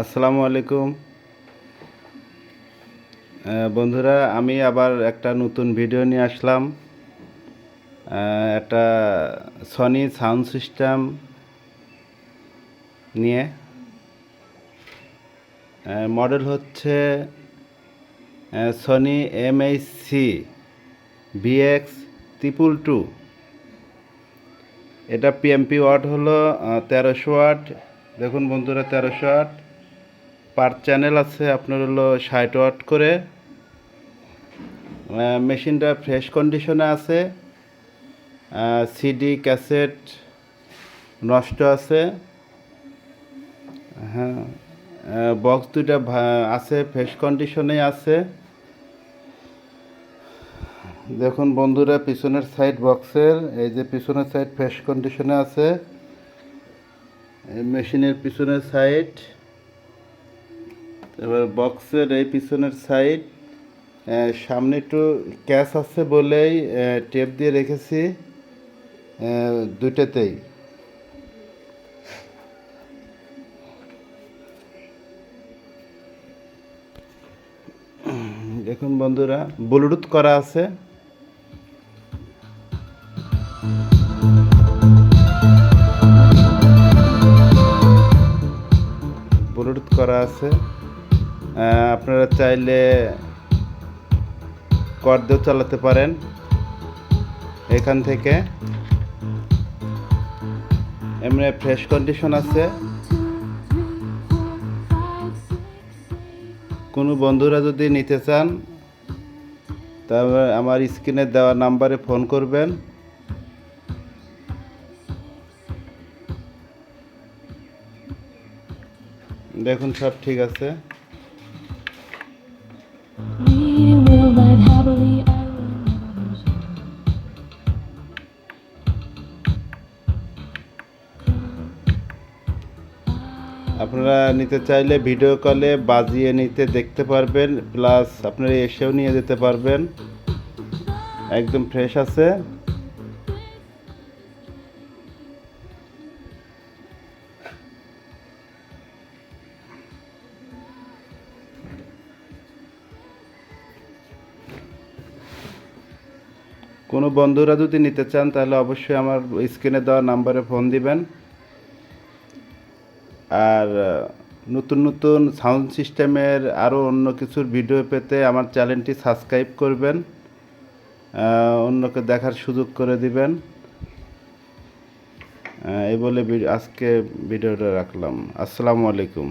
আসসালামু আলাইকুম। বন্ধুরা, আমি আবার একটা নতুন ভিডিও নিয়ে আসলাম। একটা সনি সাউন্ড সিস্টেম নিয়ে। মডেল হচ্ছে Sony M H C BX triple two এটা পিএমপি ওয়াট হলো তেরোশো ওয়াট দেখুন বন্ধুরা, তেরোশো ওয়াট পার চ্যানেল আছে, আপনার হলো ষাট ওয়াট করে। মেশিনটা ফ্রেশ কন্ডিশনে আছে। সিডি ক্যাসেট নষ্ট আছে। হ্যাঁ বক্স দুইটা আছে ফ্রেশ কন্ডিশনে আছে। দেখুন বন্ধুরা, পিছনের সাইড বক্সের এই যে পিছনের সাইড ফ্রেশ কন্ডিশনে আছে। মেশিনের পিছনের সাইড এবার বক্সের এই পিছনের সাইড সামনে একটু ক্যাশ আছে বলেই টেপ দিয়ে রেখেছি দুইটাতেই। দেখুন বন্ধুরা ব্লুটুথ করা আছে। ব্লুটুথ করা আছে। আপনারা চাইলে কর দিয়েও চালাতে পারেন। এখান থেকে এমনি ফ্রেশ কন্ডিশন আছে। কোনো বন্ধুরা যদি নিতে চান তবে আমার স্ক্রিনে দেওয়া নাম্বারে ফোন করবেন। দেখুন সব ঠিক আছে। আপনারা নিতে চাইলে ভিডিও কলে বাজিয়ে নিতে দেখতে পারবেন প্লাস আপনারা এসেও নিয়ে যেতে পারবেন। একদম ফ্রেশ আছে। কোনো বন্ধুরা যদি নিতে চান, তাহলে অবশ্যই আমার স্ক্রিনে দেওয়া নাম্বারে ফোন দিবেন। আর নতুন নতুন সাউন্ড সিস্টেমের আরও অন্য কিছুর ভিডিও পেতে আমার চ্যানেলটি সাবস্ক্রাইব করবেন অন্যকে দেখার সুযোগ করে দিবেন। এই বলে আজকে ভিডিওটা রাখলাম। আসসালামু আলাইকুম।